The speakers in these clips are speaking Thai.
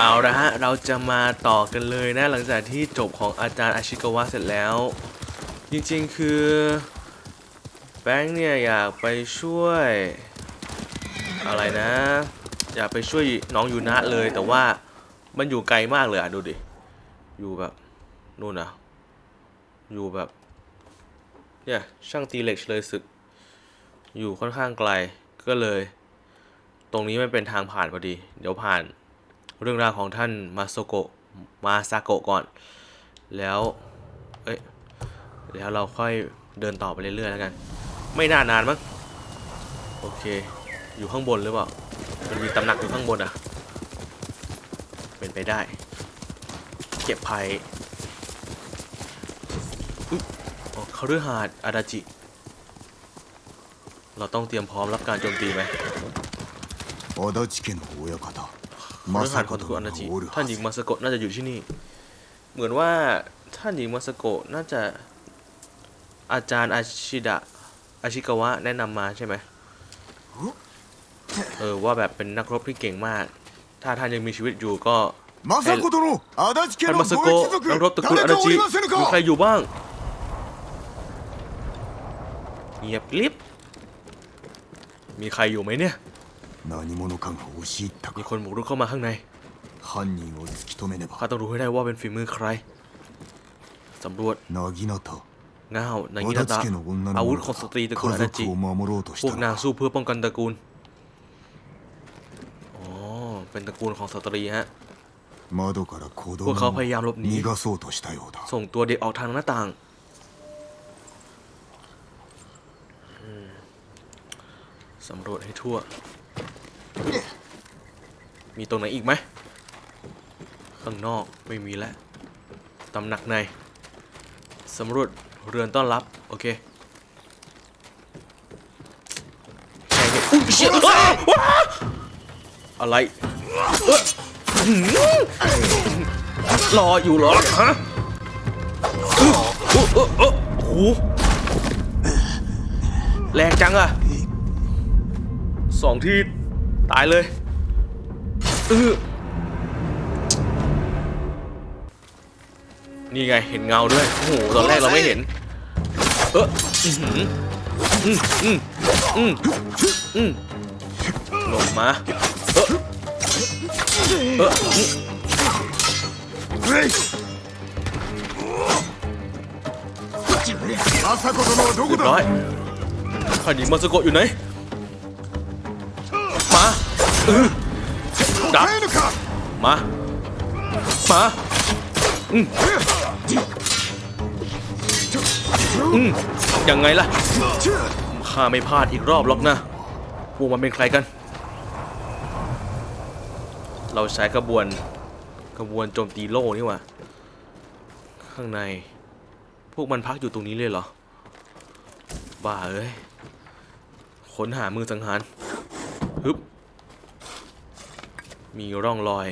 เอาละฮะ เราจะมาต่อกันเลยนะ หลังจากที่จบของอาจารย์อาชิกาวะเสร็จแล้ว จริงๆคือ แบงค์เนี่ย อยากไปช่วย อะไรนะ อยากไปช่วยน้องยูนะเลย แต่ว่ามันอยู่ไกลมากเลยอะ ดูดิ อยู่แบบ นู่นนะอยู่แบบ เนี่ยช่างตีเหล็กเลยศึก อยู่ค่อนข้างไกลก็เลย ตรงนี้มันเป็นทางผ่านพอดี เดี๋ยวผ่าน เรื่องราวของท่านมาโซโกะมาซาโกะก่อน แล้วเอ้ยแล้วเราค่อยเดินต่อไปเรื่อยๆแล้วกัน ไม่น่านานมั้งโอเค อยู่ข้างบนหรือเปล่ามันมีตำหนักอยู่ข้างบนอะ เป็นไปได้ เก็บภัยอุ๊ยคฤหาสน์อาดาจิ เราต้องเตรียมพร้อมรับการโจมตีไหมอาดาจิเกะโอยากาตะ มาสผ่ขอทุกอนาจิท่านหญิงมาสโกะน่าจะอยู่ที่นี่ เหมือนว่าท่านหญิงมาสโกะน่าจะอาจารย์อาชิดะอาชิกาวะแนะนำมาใช่ไหมเออว่าแบบเป็นนักรบที่เก่งมาก ถ้าท่านยังมีชีวิตอยู่ก็มาสโกะท่านมาสโกะนักรบตระกูลอาดาจิมีใครอยู่บ้างเงียบลิบมีใครอยู่ไหมเนี่ย 何者かが押し入った มี か คนบุกรุกเข้ามาข้างใน 犯人を突き止めねば ข้าต้องรู้ให้ได้ว่าเป็นฝีมือใครสำรวจ なぎなた ง้าวนา 足 งินา 立 ตะ 家の女 อา の วุธ 者 ของสตรีตระ が กูล 家 อาณาจิ 族を守ろうと พ し วก た นาง ら สู้เพื่อป้องกันตระกูล อ๋อ เป็นตระกูลของสตรีฮะ 窓から子供 พวกเขา を พยายามหลบหนี 逃がそうとしたようだ ส่งตัวเด็กออกทางหน้าต่างอืมสำรวจให้ทั่ว มีตรงไหนอีกไหมข้างนอกไม่มีแล้วตำหนักในสำรวจเรือนต้อนรับ โอเคใช่เนี่ยอุ๊ยเชี่ยอ้าวว้าอะไรเอ้อหือรออยู่เหรอฮะอื้อโอ้โอ้โอ้โหแรงจังอะสองที่ตายเลยนี่ไงเห็นเงาด้วย โอ้โห ตอนแรกเราไม่เห็น เอออืมอืมอืมอืมอืมลงมา เออเออเรียบร้อยคดีมาสโกอยู่ไหน ดักมา มาอืมอืมยังไงล่ะข้าไม่พลาดอีกรอบหรอกนะ พวกมันเป็นใครกัน เราใช้กระบวนกระบวนโจมตีโล่นี่ว่า ข้างใน พวกมันพักอยู่ตรงนี้เลยเหรอ บ้าเอ้ย ค้นหามือสังหาร มีร่องรอย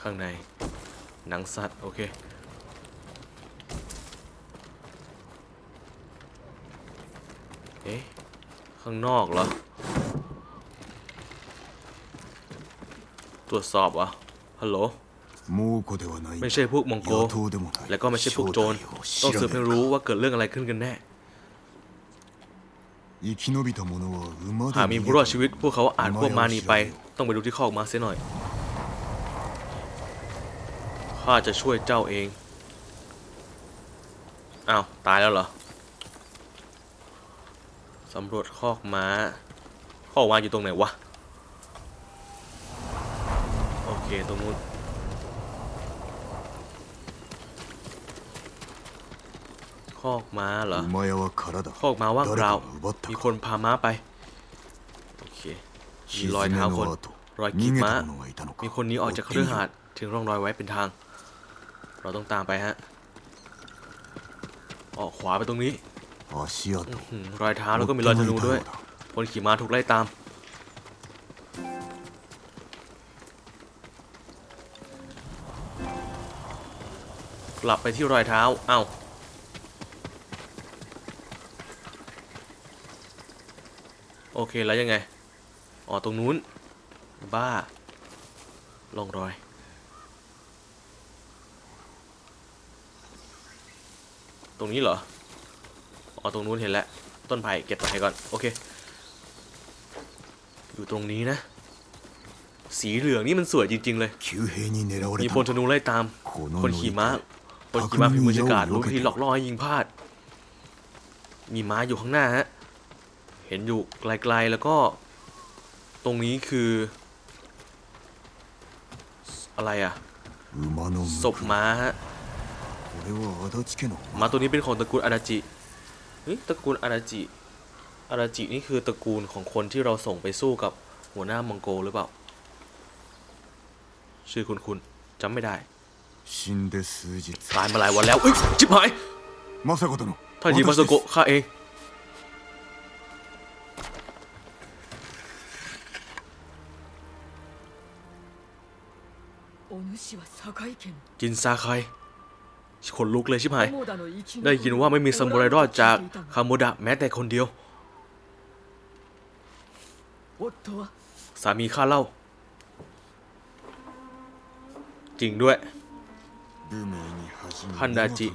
ข้างใน หนังสัตว์ โอเค เอ๊ะ ข้างนอกเหรอ ตรวจสอบวะฮัลโหล ไม่ใช่พวกมองโก และก็ไม่ใช่พวกโจร ต้องสืบให้รู้ว่าเกิดเรื่องอะไรขึ้นกันแน่ หากมีผู้รอดชีวิต พวกเขาอาจพวกมานีไป ต้องไปดูที่คอกมาเสียหน่อย ข้าจะช่วยเจ้าเอง อ้าว ตายแล้วเหรอ สำรวจคอกม้า คอกม้าอยู่ตรงไหนวะ โอเค ตรงนู้น คอกม้าเหรอคอกม้าว่างเรามีคนพาม้าไปโอเคมีรอยเท้าคนรอยกีบม้ามีคนนี้ออกจากเครือหาดถึงร่องรอยไว้เป็นทาง เราต้องตามไปฮะออกขวาไปตรงนี้รอยเท้าแล้วก็มีรอยธนูด้วย คนขี่ม้าถูกไล่ตาม กลับไปที่รอยเท้า เอ้า โอเคแล้วยังไง อ๋อ ตรงนู้น บ้าลองรอย ตรงนี้เหรอ อ๋อ ตรงนู้นเห็นแล้ว ต้นไผ่เก็บต้นไผ่ก่อน โอเค อยู่ตรงนี้นะ สีเหลืองนี่มันสวยจริง ๆ เลย มีพลธนูไล่ตาม คนขี่ม้า คนขี่ม้าพิมพ์บรรยากาศรู้ที่หลอกล่อให้ยิงพลาด มีม้าอยู่ข้างหน้าฮะ เห็นอยู่ไกลๆแล้วก็ตรงนี้คือ อะไรอะศพม้าฮะม้าตัวนี้เป็นของตระกูลอาราจิเฮ้ยตระกูลอาราจิอาราจินี่คือตระกูลของคนที่เราส่งไปสู้กับหัวหน้ามังโกหรือเปล่า ชื่อคุณคุณจำไม่ได้ตายมาหลายวันแล้วเอ้ยจิบหายมถ้ายิงมาสโกะข้าเอง จินซาคายขนลุกเลยใช่ไหมได้ยินว่าไม่มีซามูไรรอดจากคาโมดะแม้แต่คนเดียว สามีข้าเล่า จริงด้วยคันดาจิ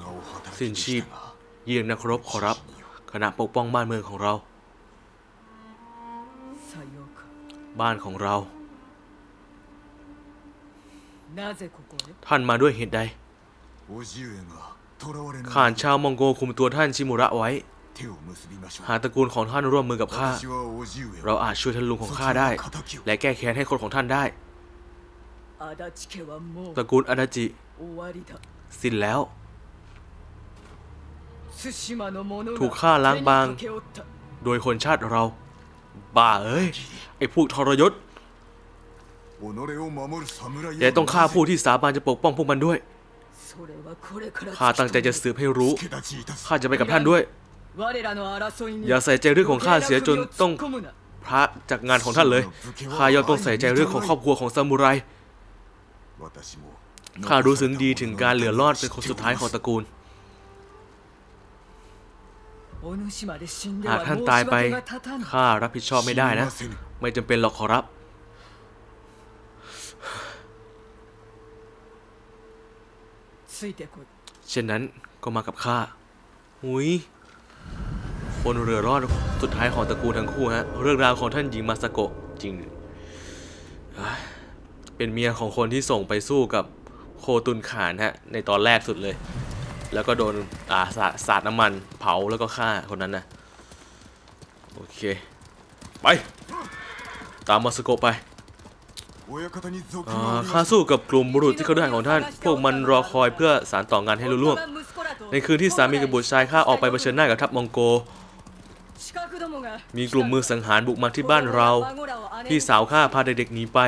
สิ้นชีพ เยี่ยงนักรบขอรับขณะปกป้องบ้านเมืองของเรา บ้านของเรา ท่านมาด้วยเหตุใดข่านชาวมองโกคุมตัวท่านชิมุระไว้ หาตระกูลของท่านร่วมมือกับข้า เราอาจช่วยท่านลุงของข้าได้ และแก้แค้นให้คนของท่านได้ ตระกูลอาดาจิ สิ้นแล้ว ถูกฆ่าล้างบาง โดยคนชาติเรา บ้าเอ้ย ไอ้พวกทรยศ แต่ต้องฆ่าผู้ที่สาบานจะปกป้องพวกมันด้วยข้าตั้งใจจะสืบให้รู้ข้าจะไปกับท่านด้วย อย่าใส่ใจเรื่องของข้าเสียจนต้องพระจากงานของท่านเลยข้ายอมต้องใส่ใจเรื่องของครอบครัวของซามูไรข้ารู้สึกดีถึงการเหลือรอดเป็นคนสุดท้ายของตระกูลหากท่านตายไปข้ารับผิดชอบไม่ได้นะ ไม่จำเป็นหรอกขอรับ เช่นนั้นก็มากับข้าหุยคนเรือรอดสุดท้ายของตระกูลทั้งคู่ฮะ เรื่องราวของท่านหญิงมาสโกะจริง เป็นเมียของคนที่ส่งไปสู้กับโคตุนขานฮะ ในตอนแรกสุดเลย แล้วก็โดนอ่าสาสาดน้ำมันเผาแล้วก็ฆ่าคนนั้นนะโอเค ไป ตามมาสโกะไป ข้าสู้กับกลุ่มบุรุษที่เขาด้วยของท่าน พวกมันรอคอยเพื่อสารต่องานให้รุ่ร่วง ในคืนที่สามีกับบุตรชายข้าออกไปเผชิญหน้ากับทัพมองโก มีกลุ่มมือสังหารบุกมาที่บ้านเรา พี่สาวข้าพาเด็กๆหนีไป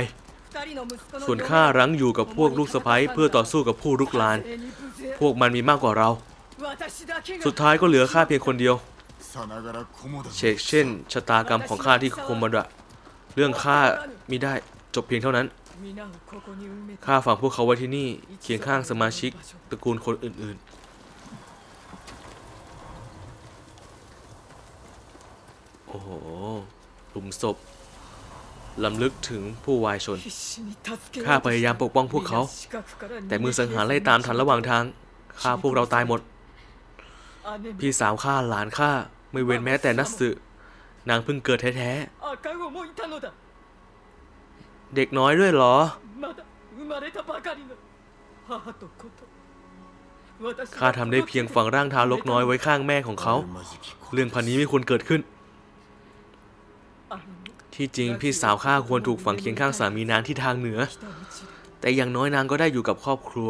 ส่วนข้ารั้งอยู่กับพวกลูกสะใภ้เพื่อต่อสู้กับผู้ลุกลาน พวกมันมีมากกว่าเรา สุดท้ายก็เหลือข้าเพียงคนเดียวเชกเช่นชะตากรรมของข้าที่โคมดะเรื่องข้ามีได้ จบเพียงเท่านั้น ข้าฝังพวกเขาไว้ที่นี่ เคียงข้างสมาชิกตระกูลคนอื่น ๆ โอ้โหหลุมศพลำลึกถึงผู้วายชน ข้าพยายามปกป้องพวกเขา แต่มือสังหารไล่ตามทันระหว่างทางฆ่าพวกเราตายหมด พี่สาวข้าหลานข้าไม่เว้นแม้แต่นัสสึนางเพิ่งเกิดแท้ๆ เด็กน้อยด้วยเหรอ ข้าทำได้เพียงฝังร่างทารกน้อยไว้ข้างแม่ของเขา เรื่องพันนี้ไม่ควรเกิดขึ้น ที่จริงพี่สาวข้าควรถูกฝังเคียงข้างสามีนางที่ทางเหนือ แต่อย่างน้อยนางก็ได้อยู่กับครอบครัว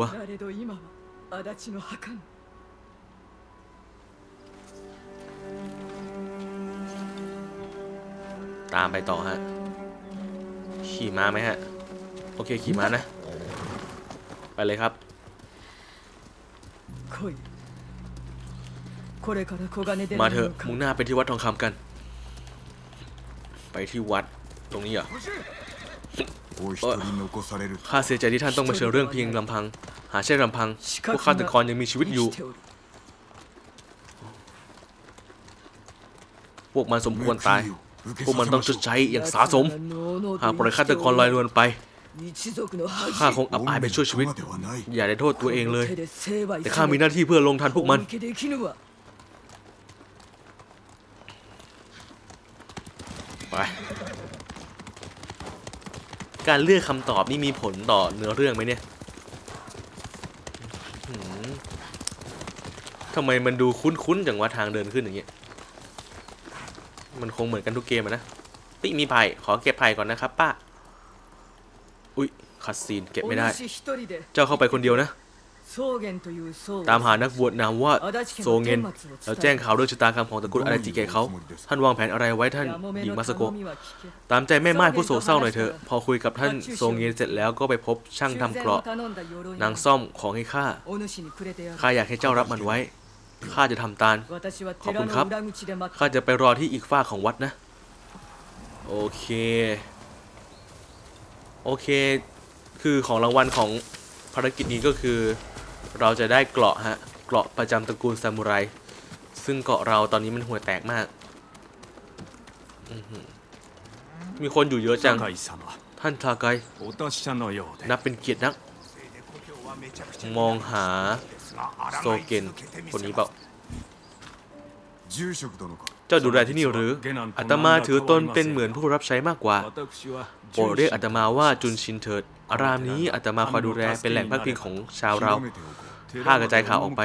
ตามไปต่อฮะ ขี่ม้าไหมฮะ โอเคขี่ม้านะ ไปเลยครับ มาเถอะมุ่งหน้าไปที่วัดทองคำกัน ไปที่วัดตรงนี้เหรอข้าเสียใจที่ท่านต้องมาเชิญเรื่องเพียงลำพัง หาใช่ลำพัง พวกข้าแตะกรยังมีชีวิตอยู่ พวกมันสมควรตาย พวกมันต้องชดใช้อย่างสาสม หากปล่อยฆาตกรลอยนวลไป ข้าคงอับอายไปช่วยชีวิต อย่าได้โทษตัวเองเลย แต่ข้ามีหน้าที่เพื่อลงทันพวกมัน ไป การเลือกคำตอบนี่มีผลต่อเนื้อเรื่องไหมเนี่ยทำไมมันดูคุ้นๆจังว่าทางเดินขึ้นอย่างเงี้ย มันคงเหมือนกันทุกเกมนะปิมีไผ่ขอเก็บไผ่ก่อนนะครับป้า อุ้ยคัสซีนเก็บไม่ได้ เจ้าเข้าไปคนเดียวนะ ตามหานักบวชนามว่าโซเงินแล้วแจ้งข่าวเรื่องชะตากรรมของตระกูลอาราจิแก่เขา ท่านวางแผนอะไรไว้ท่านหญิงมาสโก ตามใจแม่ไม้ผู้โศกเศร้าหน่อยเถอะ พอคุยกับท่านโซเงินเสร็จแล้วก็ไปพบช่างทำเกราะ นางซ่อมของให้ข้า ข้าอยากให้เจ้ารับมันไว้ ข้าจะทำตาล ขอบคุณครับ ข้าจะไปรอที่อีกฝ้าของวัดนะ โอเค โอเค คือของรางวัลของภารกิจนี้ก็คือ เราจะได้เกราะฮะ เกราะประจำตระกูลซามูไร ซึ่งเกราะเราตอนนี้มันห่วยแตกมาก มีคนอยู่เยอะจัง ท่านทาไกนับเป็นเกียรตินัก มองหา โซเกนคนนี้เปล่าเจ้าดูแลที่นี่หรืออาตมาถือตนเป็นเหมือนผู้รับใช้มากกว่าโปรดเรียกอาตมาว่าจุนชินเถิด อารามนี้อาตมาคอยดูแลเป็นแหล่งพักพิงของชาวเราถ้ากระจายข่าวออกไป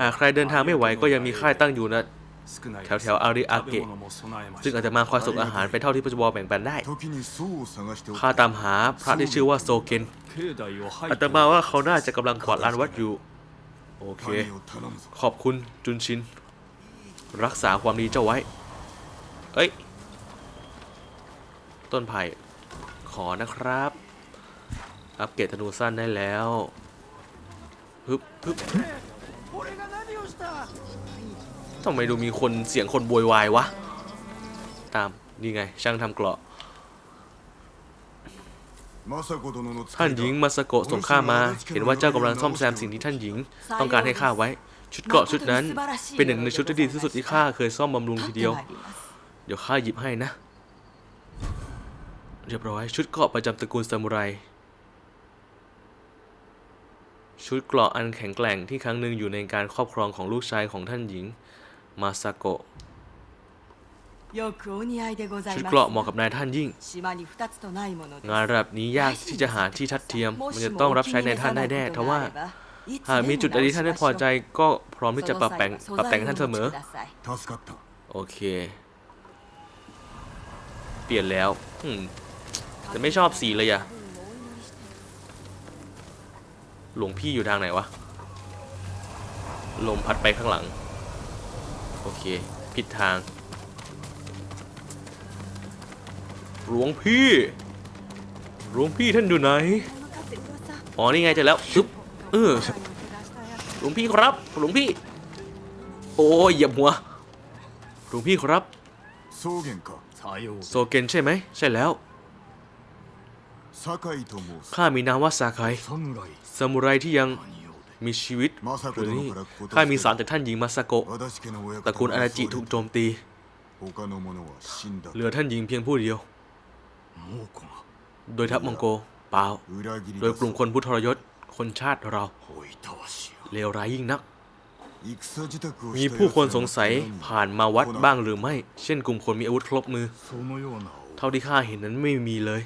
หากใครเดินทางไม่ไหวก็ยังมีค่ายตั้งอยู่นะแถวแถวอาริอาเกะซึ่งอาจจะมาคอยส่งอาหารไปเท่าที่ปัจจุบันแบ่งปันได้ข้าตามหาพระที่ชื่อว่าโซเกนอาตมาว่าเขาน่าจะกำลังกวาดลานวัดอยู่ โอเค ขอบคุณจุนชิน รักษาความดีเจ้าไว้ เอ้ย ต้นไผ่ขอนะครับ อัปเกรดธนูสั้นได้แล้วฮึบฮึบทำไมดูมีคนเสียงคนบวยวายวะ ตาม นี่ไง ช่างทำเกราะ ท่านいหญิงだมาสโกะส่งข้ามา เห็นว่าเจ้ากำลังซ่อมแซมสิ่งที่ท่านหญิง ต้องการให้ข้าไว้ ชุดเกราะชุดนั้น เป็นหนึ่งในชุดที่ดีที่สุดที่ข้าเคยซ่อมบำรุงทีเดียว เดี๋ยวข้าหยิบให้นะ เรียบร้อย ชุดเกราะประจำตระกูลซามูไร ชุดเกราะอันแข็งแกร่งที่ครั้งหนึ่งอยู่ในการครอบครองของลูกชายของท่านหญิง มาซาโกะ ชุดเกราะเหมาะกับนายท่านยิ่ง งานระดับนี้ยากที่จะหาที่ทัดเทียม มันจะต้องรับใช้นายท่านได้แน่ทว่า หากมีจุดอะไรท่านไม่พอใจก็พร้อมที่จะปรับแต่งปรับแต่งท่านเสมอ โอเค เปลี่ยนแล้วแต่ไม่ชอบสีเลยอะหลวงพี่อยู่ทางไหนวะ ลมพัดไปข้างหลัง โอเค ผิดทาง หลวงพี่ หลวงพี่ท่านอยู่ไหน อ๋อ นี่ไงเจอแล้วซึบเออหลวงพี่ครับ หลวงพี่ โอ้ยหยียบหัว หลวงพี่ครับ โซเกนโซเกนใช่ไหม ใช่แล้ว ข้ามีนามว่าซาไคซามูไรที่ยังมีชีวิตหรือนี้ข้ามีสารจากท่านหญิงมาซาโกะตระกูลอาณาจิถูกโจมตี เหลือท่านหญิงเพียงผู้เดียว โดยทัพมองโกเปล่าโดยกลุ่มคนพุทธรยศคนชาติเรา เลวร้ายยิ่งนัก มีผู้คนสงสัยผ่านมาวัดบ้างหรือไม่ เช่นกลุ่มคนมีอาวุธครบมือ เท่าที่ข้าเห็นนั้นไม่มีเลย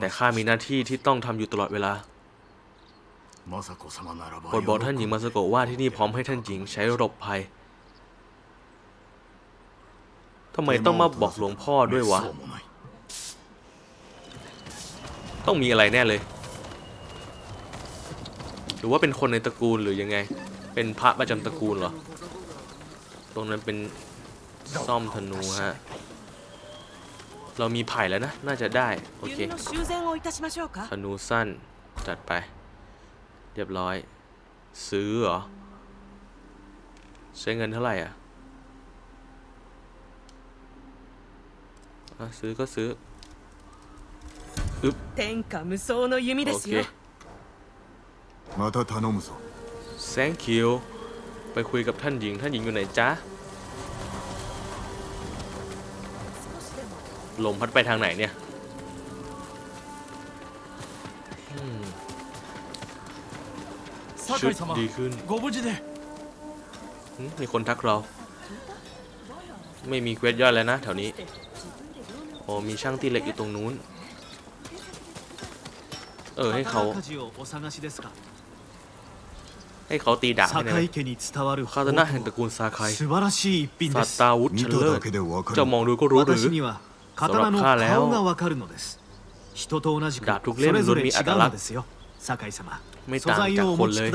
แต่ข้ามีหน้าที่ที่ต้องทำอยู่ตลอดเวลาโปรดบอกท่านหญิงมาสโกว่าที่นี่พร้อมให้ท่านหญิงใช้รบภัยทำไมต้องมาบอกหลวงพ่อด้วยวะ ต้องมีอะไรแน่เลย หรือว่าเป็นคนในตระกูลหรือยังไง เป็นพระประจำตระกูลเหรอ ตรงนั้นเป็นซ่อมธนูฮะ เรามีไผ่แล้วนะ น่าจะได้ โอเค ธนูสั้น จัดไป เรียบร้อย ซื้อเหรอ ใช้เงินเท่าไหร่อะซื้อก็ซื้อ 天下無双の弓で โอ す เค よまた頼むぞ thank you ไปคุยกับท่านหญิง ท่านหญิงอยู่ไหนจ๊ะ ลมพัดไปทางไหนเนี่ย ชุด 酒井様 ดีขึ้น ご無事で หึมีคนทักเรา ไม่มีเควสย่อยแล้วนะแถวนี้ โอ้มีช่างตีเหล็กอยู่ตรงนู้น เออให้เขาให้เขาตีดาบให้เลยคาจะน่าแห่งตระกูลซาคายซตาวุธเฉลิศจะมองดูก็รู้หรือสำหรับข้าแล้วดาบทุกเล่มล้วนมีอัตลักษณ์ไม่ต่างจากคนเลย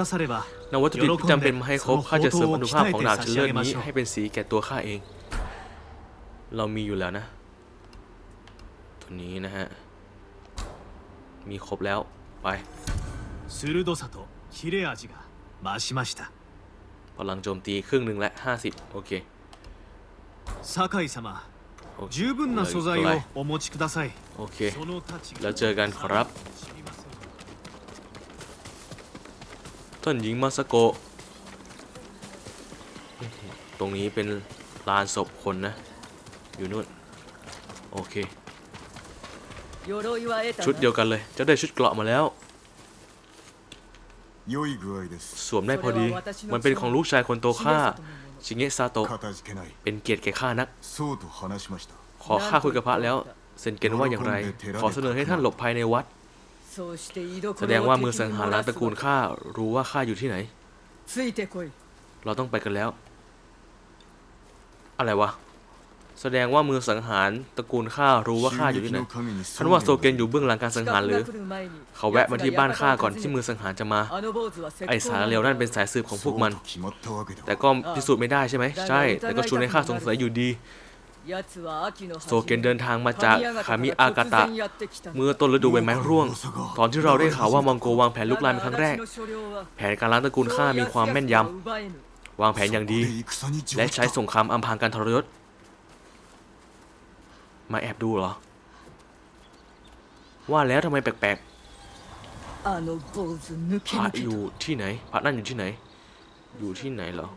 นวัตถุดิบจำเป็นมาให้ครบข้าจะเสริมคุณภาพของดาบเฉลิมนี้ให้เป็นสีแก่ตัวข้าเอง เรามีอยู่แล้วนะ ตัวนี้นะฮะ มีครบแล้ว ไป 鋭さと切れ味が増しました พลังโจมตีครึ่งหนึ่งและห้าสิบโอเค 堺様 โอเค 十分な素材をお持ちください โอเค その太刀แล้วเจอกันขอรับ 知りません ท่านหญิงมาสโกะตรงนี้เป็นลานศพคนนะ อยู่นู่น โอเค 鎧は得た ชุดเดียวกันเลยจะได้ชุดเกราะมาแล้ว สวมได้พอดี มันเป็นของลูกชายคนโตข้าชิเงะซาโตะเป็นเกียรติแก่ข้านัก ขอข้าคุยกับพระแล้ว เซนเกนว่าอย่างไร ขอเสนอให้ท่านหลบภัยในวัด แสดงว่ามือสังหารตระกูลข้ารู้ว่าข้าอยู่ที่ไหน เราต้องไปกันแล้ว อะไรวะ แสดงว่ามือสังหารตระกูลข้ารู้ว่าข้าอยู่ที่ไหนฉันว่าโซเกนอยู่เบื้องหลังการสังหารหรือ เขาแวะมาที่บ้านข้าก่อนที่มือสังหารจะมา ไอสารเลวนั่นเป็นสายสืบของพวกมัน แต่ก็พิสูจน์ไม่ได้ใช่ไหม ใช่ แต่ก็ชวนให้ข้าสงสัยอยู่ดี โซเกนเดินทางมาจากคามิอากาตะ เมื่อต้นฤดูใบไม้ร่วง ตอนที่เราได้ข่าวว่ามองโกวางแผนลุกลามเป็นครั้งแรก แผนการล้างตระกูลข้ามีความแม่นยำวางแผนอย่างดี และใช้สงครามอัมพางการทรยศ มาแอบดูเหรอ ว่าแล้วทำไมแปลกๆพระอยู่ที่ไหนพระนั่นอยู่ที่ไหน อยู่ที่ไหนเหรอ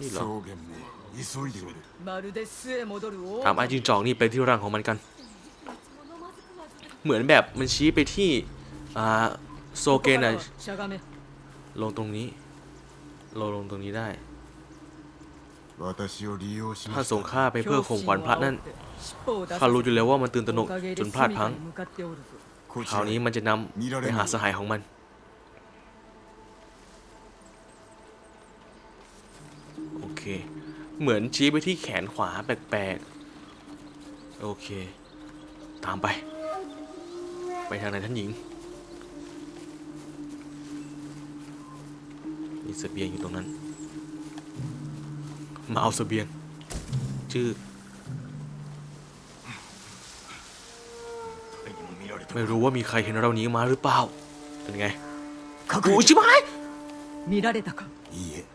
นี่เหรอถามไอ้จิงจอกนี่ไปที่ร่างของมันกัน เหมือนแบบมันชี้ไปที่โซเกนะลงตรงนี้ ลงลงตรงนี้ได้ ถ้าส่งข้าไปเพื่อข่มขวัญพระนั่นข้ารู้อยู่แล้วว่ามันตื่นตระหนกจนพลาดพังคราวนี้มันจะนำไปหาสหายของมัน โอเค เหมือนชี้ไปที่แขนขวาแปลกๆ โอเค ตามไป ไปทางไหนท่านหญิง มีเสบียงอยู่ตรงนั้น มาเอาเสบียง ชื่อ 誰にも見られて ไม่รู้ว่ามีใครเห็นเราหนีมาหรือเปล่า เป็นไง 隠 โอ้ れ ยชิบหาย 見られたかいいえ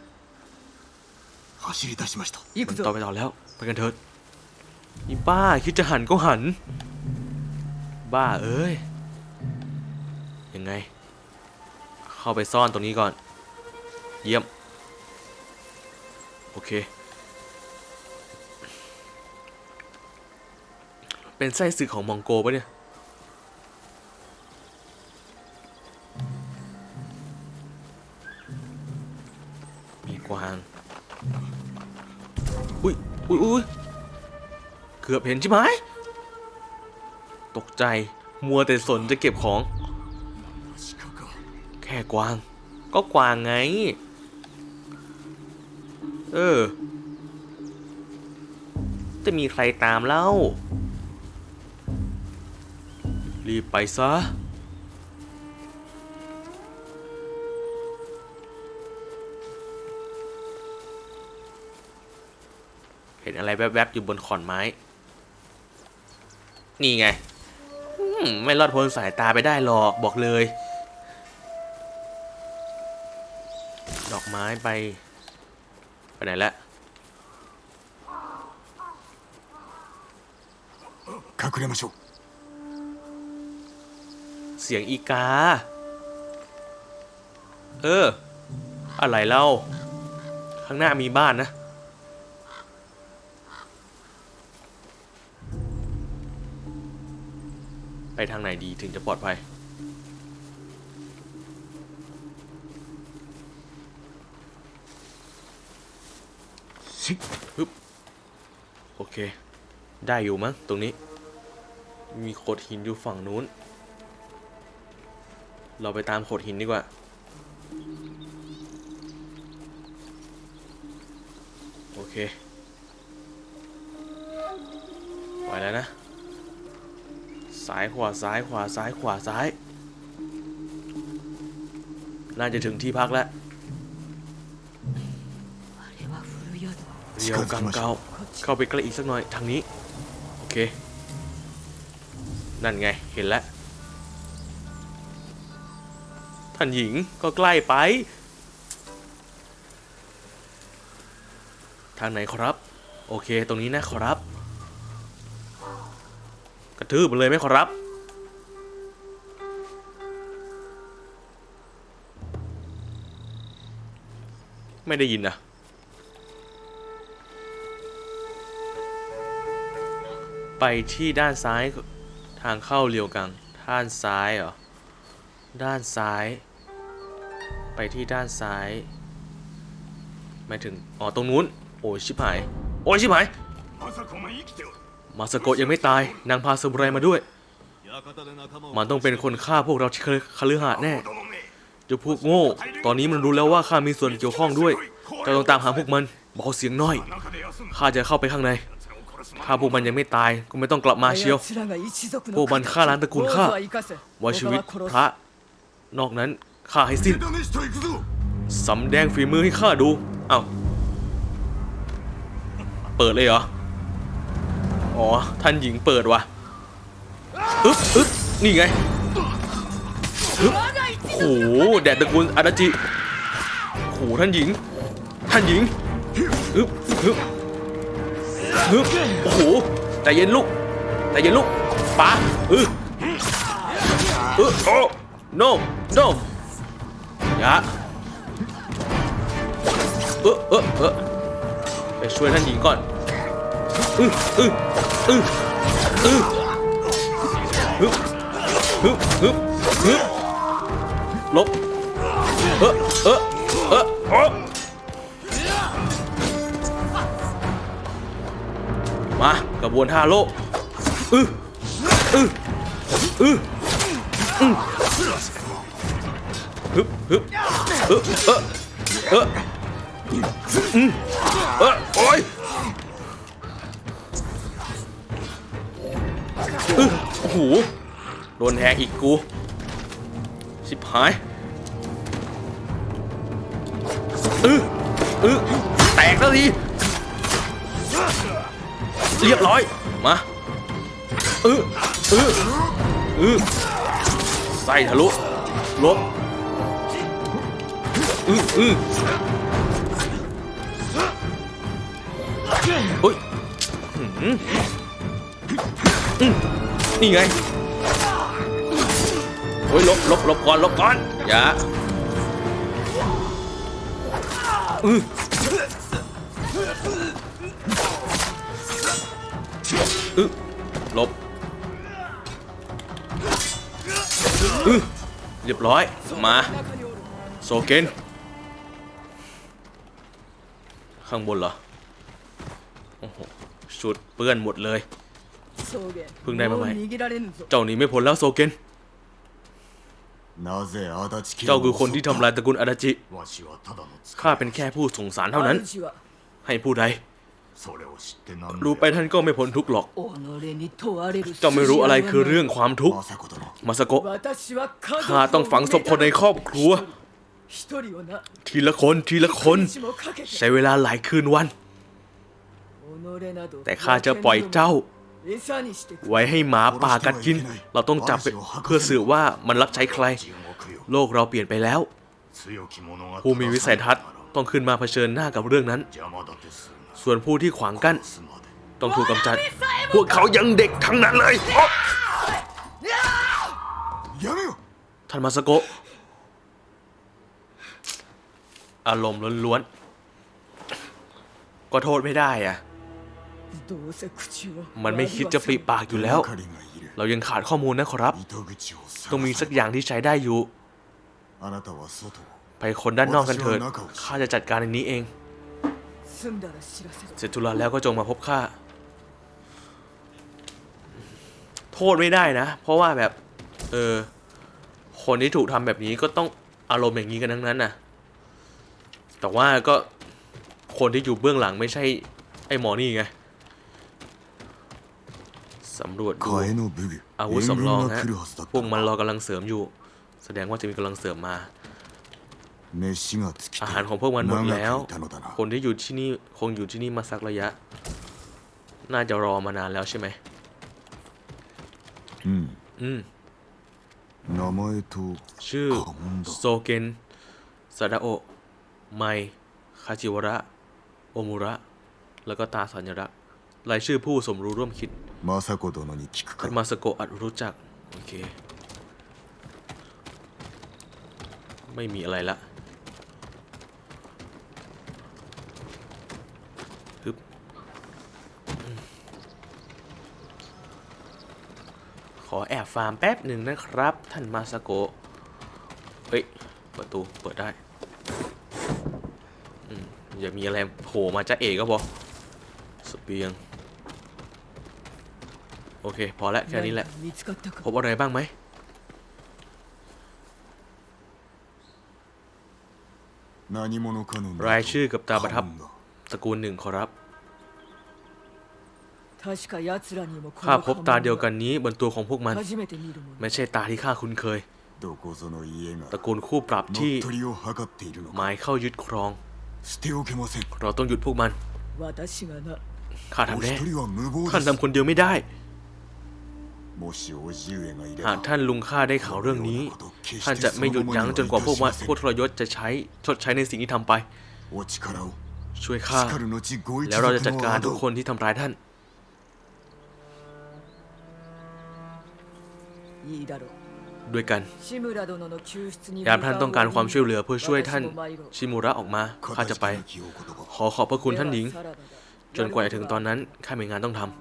走り出しました行く มัน ぞ ต่อไปต่อแล้ว ไปกันเถิดนี่บ้า คิดจะหันก็หัน บ้าเอ้ย ยังไง เข้าไปซ่อนตรงนี้ก่อน เยี่ยม โอเค เป็นไส้ศึกของมองโกปะเนี่ย มีกวาง อุ้ยอุ้ยอุ้ยเกือบเห็นใช่ไหม ตกใจ มัวแต่สนจะเก็บของ แค่กวาง ก็กวางไง เออ จะมีใครตามเล่ารีบไปซะ เห็นอะไรแวบๆ อยู่บนขอนไม้ นี่ไงอืมไม่รอดพ้นสายตาไปได้หรอกบอกเลย ดอกไม้ไป ไปไหนแล้ว 隠れましょう เ สียงอีกา เออ อะไรเล่า ข้างหน้ามีบ้านนะ ไปทางไหนดีถึงจะปลอดภัยฮึบโอเค ได้อยู่มั้งตรงนี้ มีโขดหินอยู่ฝั่งนู้น เราไปตามโขดหินดีกว่า โอเคไปแล้วนะ ซ้ายขวาซ้ายขวาซ้ายขวาซ้าย น่าจะถึงที่พักแล้วเดียวกังเกาเข้าไปใกล้อีกสักหน่อยทางนี้ โอเค นั่นไงเห็นแล้ว ท่านหญิงก็ใกล้ไป ทางไหนครับ โอเค ตรงนี้นะครับ กระทืบเลยไหมครับ ไม่ได้ยินนะไปที่ด้านซ้ายทางเข้าเรียวกังด้านซ้ายเหรอ ด้านซ้าย ไปที่ด้านซ้ายไม่ถึง อ๋อ ตรงนู้น โอ้ยชิบหาย โอ้ยชิบหาย มาสโกยังไม่ตาย นางพาสมุไรมาด้วย มันต้องเป็นคนฆ่าพวกเราที่คฤหาสน์แน่จะพวกโง่ ตอนนี้มันรู้แล้วว่าข้ามีส่วนเกี่ยวข้องด้วยจะต้องตามหาพวกมันเบาเสียงน้อย ข้าจะเข้าไปข้างใน ถ้าพวกมันยังไม่ตายก็ไม่ต้องกลับมาเชียว พวกมันฆ่าล้านตระกูลข้าว่าชีวิตพระ นอกนั้น ฆ่าให้สิ้นสำแดงฝีมือให้ข้าดู เอา้า เปิดเลยเหรอ อ๋อ ท่านหญิงเปิดวะอึ๊บอึ๊บนี่ไงอึ๊บโห แดดตะกูลอาดาจิโอ้โหท่านหญิง ท่านหญิงอึ๊บอึ๊บอึ๊บโอ้โหแต่เย็นลูกแต่เย็นลูกป๋าอึ๊บอึ๊บโอ้โนมโ no ย่าเออเออเออไปช่วยท่านหญิงก่อนอืออืออืออือฮึบฮึบฮึบฮึบลบเออเออเออเออมากระบวนท่าโลกอืออืออืออือ ฮึบฮึบเออเออเออเออโอ้ยอื้อโอ้โหโดนแทงอีกกูชิบหายอืออืออแตกแล้วทีเรียบร้อย มาอืออืออือใส่ทะลุลบ อืออือเฮ้ยหืมอืมนี่ไงโอ้ยลบลบลบก่อนลบก่อนอย่าอืออือลบอือเรียบร้อย มา โซเกน ข้างบนเหรอ โอ้โห ชุดเปื้อนหมดเลย เพิ่งได้มาใหม่ เจ้าหนีไม่พ้นแล้วโซเกน เจ้าคือคนที่ทำลายตระกูลอาดาจิ ข้าเป็นแค่ผู้สงสารเท่านั้น ให้ผู้ใด รู้ไปท่านก็ไม่พ้นทุกหรอก เจ้าไม่รู้อะไรคือเรื่องความทุกข์ มาสโกข้าต้องฝังศพคนในครอบครัว ทีละคนทีละคน ใช้เวลาหลายคืนวัน แต่ข้าจะปล่อยเจ้า ไว้ให้หมาป่ากัดกิน เราต้องจับเพื่อสื่อว่ามันรับใช้ใคร โลกเราเปลี่ยนไปแล้ว ผู้มีวิสัยทัศน์ต้องขึ้นมาเผชิญหน้ากับเรื่องนั้น ส่วนผู้ที่ขวางกั้น ต้องถูกกำจัด พวกเขายังเด็กทั้งนั้นเลย ท่านมาสโกะ อารมณ์ล้วนๆ ก็โทษไม่ได้อะมันไม่คิดจะปริปากอยู่แล้ว เรายังขาดข้อมูลนะครับต้องมีสักอย่างที่ใช้ได้อยู่ ไปคนด้านนอกกันเถิด ข้าจะจัดการในนี้เอง เสร็จธุระแล้วก็จงมาพบข้า โทษไม่ได้นะ เพราะว่าแบบ เออ คนที่ถูกทำแบบนี้ก็ต้องอารมณ์อย่างนี้กันทั้งนั้นน่ะ แต่ว่าก็คนที่อยู่เบื้องหลังไม่ใช่ไอ้หมอนี่ไงสำรวจดูอาวุธสำรองฮะพวกมันรอกำลังเสริมอยู่ แสดงว่าจะมีกำลังเสริมมาอาหารของพวกมันหมดแล้ว คนที่อยู่ที่นี่คงอยู่ที่นี่มาสักระยะ น่าจะรอมานานแล้วใช่ไหมอืมอืมชื่อโซเกนซาดาโอ ไมคาจิวระ โอมุระ แล้วก็ตาสัญลักษ์รายชื่อผู้สมรู้ร่วมคิด มาซโกโดโนนิคิคุมาสโกอัดรู้จัก โอเค ไม่มีอะไรละฮึบขอแอบฟาร์มแป๊บหนึ่งนะครับ ท่านมาสโกเฮ้ย ประตู เปิดได้ อย่ามีอะไรโผล่มาจะเอกก็พอสเปียง โอเค พอแล้วแค่นี้แหละ พบอะไรบ้างไหมรายชื่อกับตาประทับตระกูลหนึ่งขอรับข้าพบตาเดียวกันนี้บนตัวของพวกมัน ไม่ใช่ตาที่ข้าคุ้นเคยตระกูลคู่ปรับที่หมายเข้ายึดครอง เราต้องหยุดพวกมัน 私がな ข้า お ทำ 一 แน่ 人は無謀 ท่าน です ทำคนเดียวไม่ได้ もし叔父上がいれ หาก ば ท่านลุงข้าได้ข่าวเรื่องนี้ ท่านจะไม่หยุดยั้งจนกว่าพวกมันพวกทรยศจะใช้ชดใช้ในสิ่งที่ทำไป お力を ช่วยข้า しかる後ご一 แล้วเราจะ 族 จัด の การ 仇 ทุกคนที่ทำร้ายท่าน いいだろう ด้วยกัน ยามท่านต้องการความช่วยเหลือเพื่อช่วยท่านชิมูระออกมาข้าจะไป ขอขอบพระคุณท่านหญิง จนกว่าจะถึงตอนนั้นข้ามีงานต้องทำ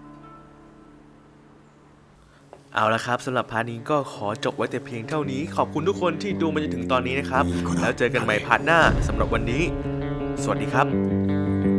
เอาละครับสำหรับพาร์ทนี้ก็ขอจบไว้แต่เพียงเท่านี้ ขอบคุณทุกคนที่ดูมาจนถึงตอนนี้นะครับ แล้วเจอกันใหม่พาร์ทหน้าสำหรับวันนี้ สวัสดีครับ